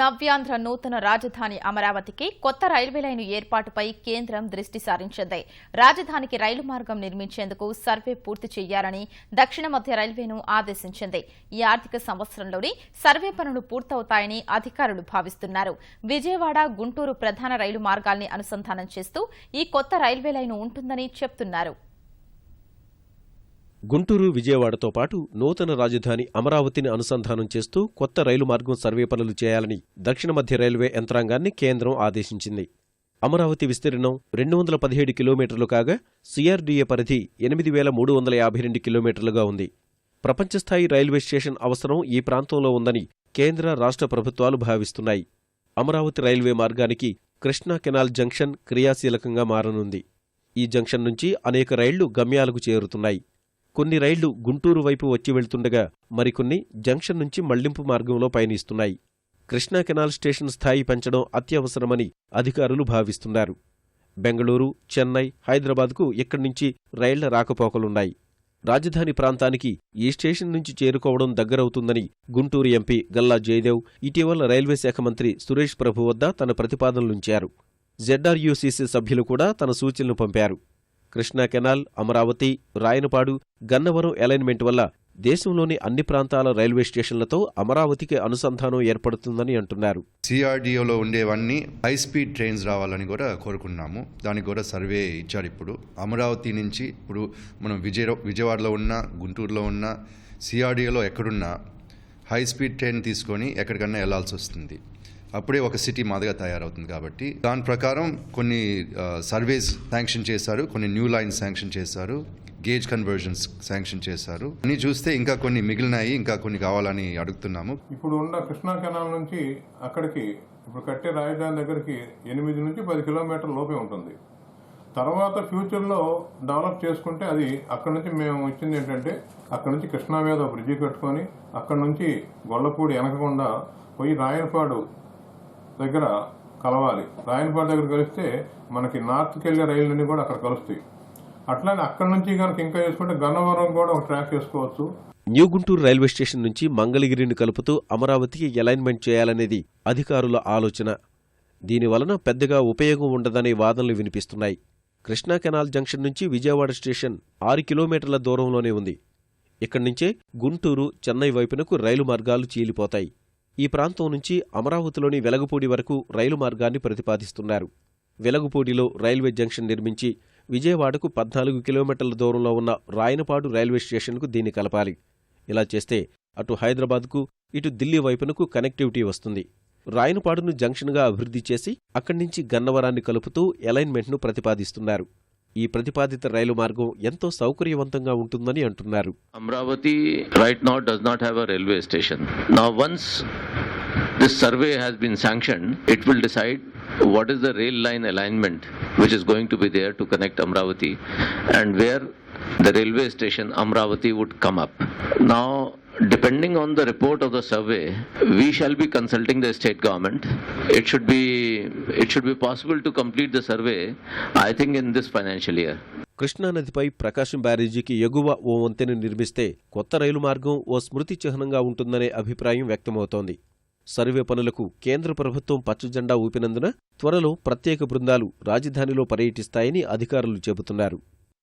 నవ్యాంధ్ర నూతన రాజధాని అమరావతికి కొత్త రైల్వే లైను ఏర్పాటుపై కేంద్రం దృష్టి సారించింది. రాజధానికి రైలు మార్గం నిర్మించేందుకు సర్వే పూర్తి చేయాలని దక్షిణ మధ్య రైల్వేను ఆదేశించింది. ఈ ఆర్థిక సంవత్సరంలోనే సర్వే పనులు పూర్తవుతాయని అధికారులు భావిస్తున్నారు. విజయవాడ గుంటూరు ప్రధాన రైలు మార్గాల్ని అనుసంధానం చేస్తూ ఈ కొత్త రైల్వే లైను ఉంటుందని చెప్తున్నారు. గుంటూరు విజయవాడతో పాటు నూతన రాజధాని అమరావతిని అనుసంధానం చేస్తూ కొత్త రైలు మార్గం సర్వే పనులు చేయాలని దక్షిణ మధ్య రైల్వే యంత్రాంగాన్ని కేంద్రం ఆదేశించింది. అమరావతి విస్తీర్ణం రెండు వందల పదిహేడు కిలోమీటర్లు కాగా సిఆర్డీఏ పరిధి ఎనిమిది వేల మూడు వందల యాభై రెండు కిలోమీటర్లుగా ఉంది. ప్రపంచస్థాయి రైల్వే స్టేషన్ అవసరం ఈ ప్రాంతంలో ఉందని కేంద్ర రాష్ట్ర ప్రభుత్వాలు భావిస్తున్నాయి. అమరావతి రైల్వే మార్గానికి కృష్ణా కెనాల్ జంక్షన్ క్రియాశీలకంగా మారనుంది. ఈ జంక్షన్ నుంచి అనేక రైళ్ళు గమ్యాలకు చేరుతున్నాయి. కొన్ని రైళ్ళు గుంటూరు వైపు వచ్చి వెళ్తుండగా మరికొన్ని జంక్షన్ నుంచి మళ్ళింపు మార్గంలో పయనిస్తున్నాయి. కృష్ణా కెనాల్ స్టేషన్ స్థాయి పెంచడం అత్యవసరమని అధికారులు భావిస్తున్నారు. బెంగళూరు చెన్నై హైదరాబాద్కు ఇక్కడి నుంచి రైళ్ళ రాకపోకలున్నాయి. రాజధాని ప్రాంతానికి ఈ స్టేషన్ నుంచి చేరుకోవడం దగ్గరవుతుందని గుంటూరు ఎంపీ గల్లా జయదేవ్ ఇటీవల రైల్వే శాఖ మంత్రి సురేష్ ప్రభు వద్ద తన ప్రతిపాదనలుంచారు. జెడ్ఆర్యూసీసీ సభ్యులు కూడా తన సూచనలు పంపారు. కృష్ణా కెనాల్ అమరావతి రాయనపాడు గన్నవరం అలైన్మెంట్ వల్ల దేశంలోని అన్ని ప్రాంతాల రైల్వే స్టేషన్లతో అమరావతికి అనుసంధానం ఏర్పడుతుందని అంటున్నారు. సిఆర్డిఓలో ఉండేవన్నీ హై స్పీడ్ ట్రైన్స్ రావాలని కూడా కోరుకున్నాము. దానికి కూడా సర్వే ఇచ్చారు ఇప్పుడు. అమరావతి నుంచి ఇప్పుడు మనం విజయ విజయవాడలో ఉన్న గుంటూరులో ఉన్న సిఆర్డిఓలో ఎక్కడున్నా హై స్పీడ్ ట్రైన్ తీసుకొని ఎక్కడికన్నా వెళ్ళాల్సి వస్తుంది. అప్పుడే ఒక సిటీ మాదిగా తయారవుతుంది కాబట్టి దాని ప్రకారం కొన్ని సర్వేస్ శాంక్షన్ చేశారు కొన్ని న్యూ లైన్స్ శాంక్షన్ చేశారు గేజ్ కన్వర్జన్స్ శాంక్షన్ చేశారు. అన్ని చూస్తే ఇంకా కొన్ని మిగిలినాయి ఇంకా కొన్ని కావాలని అడుగుతున్నాము. ఇప్పుడు ఉన్న కృష్ణా కెనాల్ నుంచి అక్కడికి ఇప్పుడు కట్టే రాజధాని దగ్గరికి ఎనిమిది నుంచి పది కిలోమీటర్ల లోపే ఉంటుంది. తర్వాత ఫ్యూచర్లో డెవలప్ చేసుకుంటే అది అక్కడ నుంచి మేము ఇచ్చింది ఏంటంటే అక్కడ నుంచి కృష్ణా మీద ఒక బ్రిడ్జి కట్టుకొని అక్కడ నుంచి గొల్లపూడి వెనకకుండా పోయి రాయనపాడు దగ్గర కలవాలి. రాయనపాడు దగ్గర కలిస్తే మనకి నార్త్కి వెళ్ళే రైళ్ళన్నీ కూడా అక్కడ కలుస్తాయి. అట్లానే అక్కడ నుంచి కనుక ఇంకా చేసుకుంటే గన్నవరం కూడా ఒక ట్రాక్ చేసుకోవచ్చు. న్యూ గుంటూరు రైల్వే స్టేషన్ నుంచి మంగళగిరిని కలుపుతూ అమరావతికి అలైన్మెంట్ చేయాలనేది అధికారుల ఆలోచన. దీనివలన పెద్దగా ఉపయోగం ఉండదనే వాదనలు వినిపిస్తున్నాయి. కృష్ణా కెనాల్ జంక్షన్ నుంచి విజయవాడ స్టేషన్ ఆరు కిలోమీటర్ల దూరంలోనే ఉంది. ఇక్కడి నుంచే గుంటూరు చెన్నై వైపునకు రైలు మార్గాలు చీలిపోతాయి. ఈ ప్రాంతం నుంచి అమరావతిలోని వెలగపూడి వరకు రైలు మార్గాన్ని ప్రతిపాదిస్తున్నారు. వెలగపూడిలో రైల్వే జంక్షన్ నిర్మించి విజయవాడకు పద్నాలుగు కిలోమీటర్ల దూరంలో ఉన్న రాయనపాడు రైల్వే స్టేషన్కు దీన్ని కలపాలి. ఇలా చేస్తే అటు హైదరాబాద్కు ఇటు ఢిల్లీ వైపునకు కనెక్టివిటీ వస్తుంది. రాయనపాడును జంక్షన్గా అభివృద్ధి చేసి అక్కడి నుంచి గన్నవరాన్ని కలుపుతూ అలైన్మెంట్ను ప్రతిపాదిస్తున్నారు. ఈ ప్రతిపాదిత రైలు మార్గం ఎంతో సౌకర్యవంతంగా ఉంటుందని అంటున్నారు Amravati right now does not have a railway station. Now, once this survey has been sanctioned, it will decide what is the rail line alignment which is going to be there to connect Amravati and where the railway station Amravati would come up. Now, depending on the report of the survey, we shall be consulting the state government. It should be it should be possible to complete the survey, I think, in this financial year. కృష్ణానదిపై ప్రకాశం బ్యారేజీకి ఎగువ ఓ వంతెన నిర్మిస్తే కొత్త రైలు మార్గం ఓ స్మృతి చిహ్నంగా ఉంటుందనే అభిప్రాయం వ్యక్తమవుతోంది సర్వే పనులకు కేంద్ర ప్రభుత్వం పచ్చజెండా ఊపినందున త్వరలో ప్రత్యేక బృందాలు రాజధానిలో పర్యటిస్తాయని అధికారులు చెబుతున్నారు